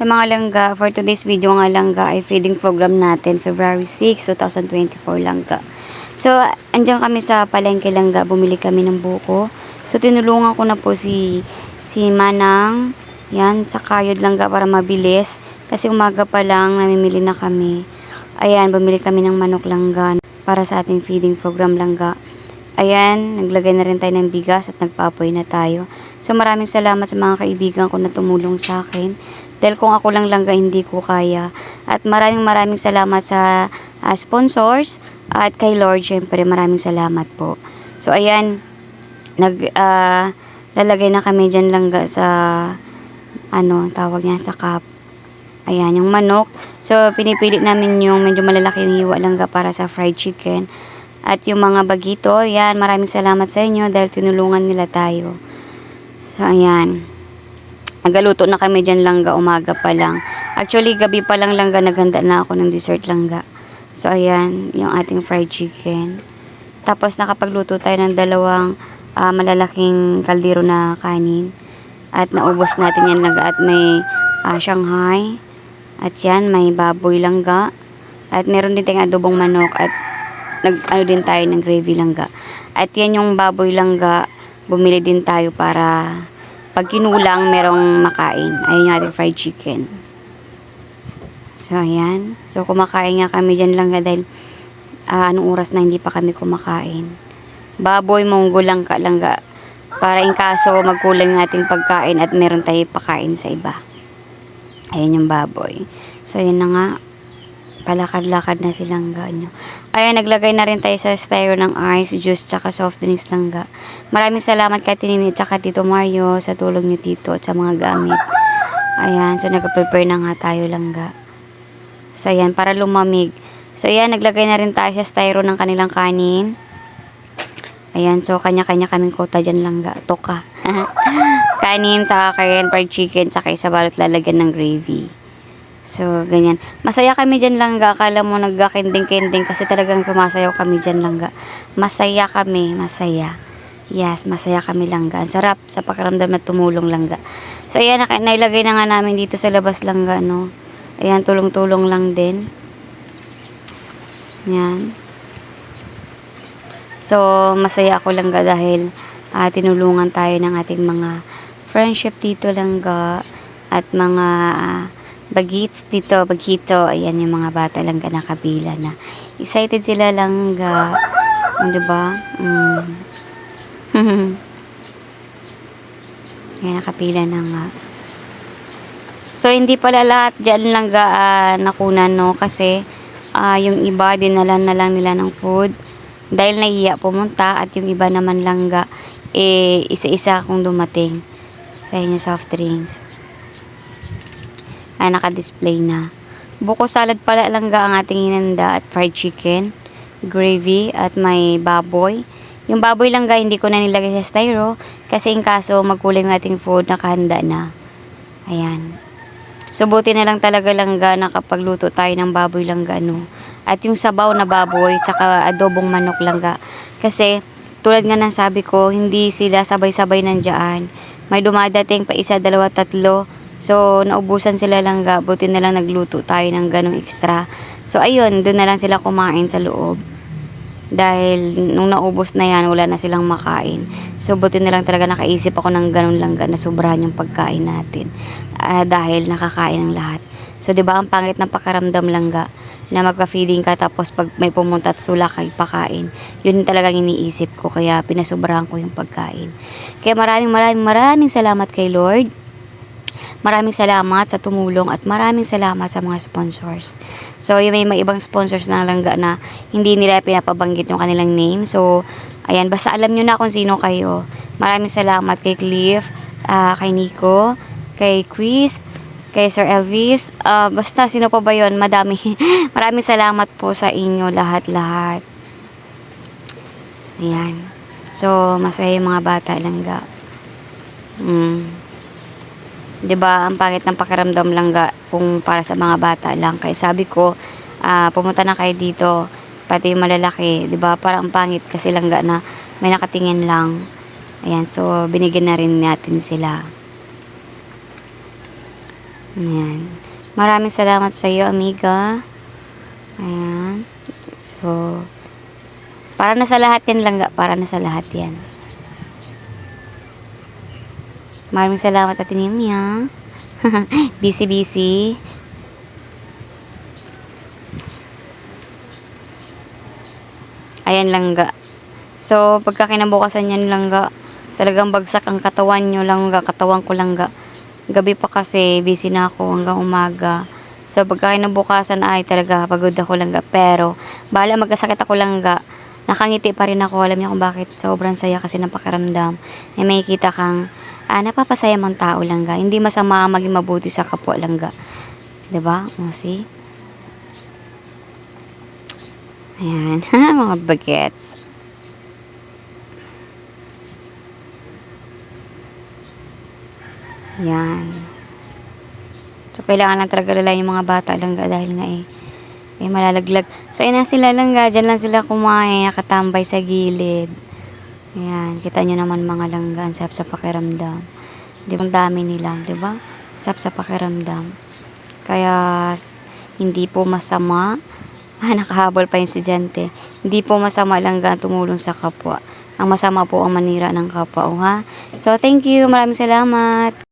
Sa mga langga, for today's video nga langga ay feeding program natin February 6, 2024 langga. So, andyan kami sa palengke langga, bumili kami ng buko. So, tinulungan ko na po si si Manang, yan, sa kayod langga para mabilis. Kasi umaga pa lang, namimili na kami. Ayan, bumili kami ng manok langga para sa ating feeding program langga. Ayan, naglagay na rin tayo ng bigas at nagpapoy na tayo. So maraming salamat sa mga kaibigan ko na tumulong sa akin. Dahil kung ako lang langga, hindi ko kaya. At maraming maraming salamat sa ah, sponsors at kay Lord, syempre maraming salamat po. So ayan, nag, ah, lalagay na kami dyan langga sa, ano, tawag niya sa cup. Ayan, yung manok. So, pinipili namin yung medyo malalaki yung hiwa langga para sa fried chicken. At yung mga bagito, yan, maraming salamat sa inyo dahil tinulungan nila tayo. So, ayan. Nagaluto na kami dyan langga, umaga pa lang. Actually, gabi pa lang langga, naghanda na ako ng dessert langga. So, ayan, yung ating fried chicken. Tapos, nakapagluto tayo ng dalawang ah, malalaking kaldero na kanin. At naubos natin yan langga at may ah, Shanghai. At yan, may baboy langga. At meron din tayong adobong manok at nag ano din tayo ng gravy langga. At yan yung baboy langga, bumili din tayo para pag kinulang merong makain. Ayun yung ating fried chicken. So, ayan. So, kumakain nga kami dyan langga dahil ah, anong oras na hindi pa kami kumakain. Baboy, munggo lang ka langga. Para in kaso magkulang yung ating pagkain at meron tayo pakain sa iba. Ayan yung baboy. So, yun na nga. Palakad-lakad na silang ganyo. Ayan, naglagay na rin tayo sa styro ng ice, juice, tsaka soft drinks langga. Maraming salamat kay Tinini tsaka Tito Mario sa tulong ni Tito at sa mga gamit. Ayan, so nag-prepare na nga tayo langga. So, ayan, para lumamig. So, ayan, naglagay na rin tayo sa styro ng kanilang kanin. Ayan, so kanya-kanya kaming kota dyan langga. Toka. Kanin sa akin, fried chicken, tsaka isa balot lalagyan ng gravy. So, ganyan. Masaya kami dyan langga. Akala mo nagkakending-kending kasi talagang sumasayaw kami dyan langga. Masaya kami, masaya. Yes, masaya kami langga. Ang sarap sa pakiramdam na tumulong langga. So, ayan, nailagay na nga namin dito sa labas langga, no. Ayan, tulong-tulong lang din. Yan. So, masaya ako langga dahil ah, tinulungan tayo ng ating mga friendship dito langga at mga ah, bagits dito, bagito. Ayan yung mga bata langga na kabila na. Excited sila langga. Oh, diba? Mm. Ayan, nakapila na nga. So, hindi pala lahat dyan langga ah, nakunan, no? Kasi, ah, yung iba, dinala na lang nila ng food dahil nahiya pumunta at yung iba naman langga eh isa-isa akong dumating sa inyo soft drinks ay naka-display na buko salad pala langga ang ating hinanda at fried chicken gravy at may baboy yung baboy langga hindi ko na nilagay sa styro kasi in kaso magkulang yung ating food nakahanda na ayan So, buti na lang talaga langga na kapag tayo ng baboy langga, no? At yung sabaw na baboy, tsaka adobong manok langga. Kasi, tulad nga ng sabi ko, hindi sila sabay-sabay nandiyan. May dumadating pa isa, dalawa, tatlo. So, naubusan sila langga. Buti na lang nagluto tayo ng ganong extra. So, ayun, doon na lang sila kumain sa loob. Dahil nung naubos na yan, wala na silang makain. So, buti na lang talaga nakaisip ako ng ganun lang na sobrahan yung pagkain natin. Ah, dahil nakakain ng lahat. So, di ba ang pangit ng pakaramdam langga na magpa-feeding ka tapos pag may pumunta at sula kay pakain. Yun talagang iniisip ko kaya pinasobrahan ko yung pagkain. Kaya maraming maraming maraming salamat kay Lord. Maraming salamat sa tumulong at maraming salamat sa mga sponsors. So, yung may, may ibang sponsors na langga na hindi nila pinapabanggit yung kanilang name. So, ayan, basta alam nyo na kung sino kayo. Maraming salamat kay Cliff, ah, kay Nico, kay Chris, kay Sir Elvis. ah, basta sino pa ba yun? Madami. maraming salamat po sa inyo lahat-lahat. Ayan. So, masaya yung mga bata langga. Mm. 'Di ba ang pangit ng pakiramdam lang ga kung para sa mga bata lang kaya sabi ko ah, pumunta na kayo dito pati yung malalaki 'di ba parang ang pangit kasi lang ga na may nakatingin lang ayan so binigyan na rin natin sila Ayan. Maraming salamat sa iyo, amiga. Ayan. So, para na sa lahat yan lang, para na sa lahat yan. Maraming salamat at Nimi, ha. Busy-busy. Ayan langga. So, pagka kinabukasan yan langga, talagang bagsak ang katawan nyo langga, katawan ko langga. Gabi pa kasi, busy na ako hanggang umaga. So, pagka kinabukasan ay talaga pagod ako langga. Pero, bala magkasakit ako langga, nakangiti pa rin ako. Alam niyo kung bakit sobrang saya kasi ng pakiramdam. May makikita kang ah, napapasaya mong tao langga. Hindi masama ang maging mabuti sa kapwa langga. 'Di ba? O, see? Ayan, mga bagets. Yan. So, kailangan lang talaga lala yung mga bata lang ga dahil nga eh, eh malalaglag. So, ina sila lang ga, dyan lang sila kumain, katambay sa gilid. Ayan, kita nyo naman mga langga, ang sarap sa pakiramdam. Di ba, dami nila, di ba? Sarap sa pakiramdam. Kaya, hindi po masama, ah, nakahabol pa yung estudyante, hindi po masama lang ga tumulong sa kapwa. Ang masama po ang manira ng kapwa, oh, ha? So, thank you, maraming salamat.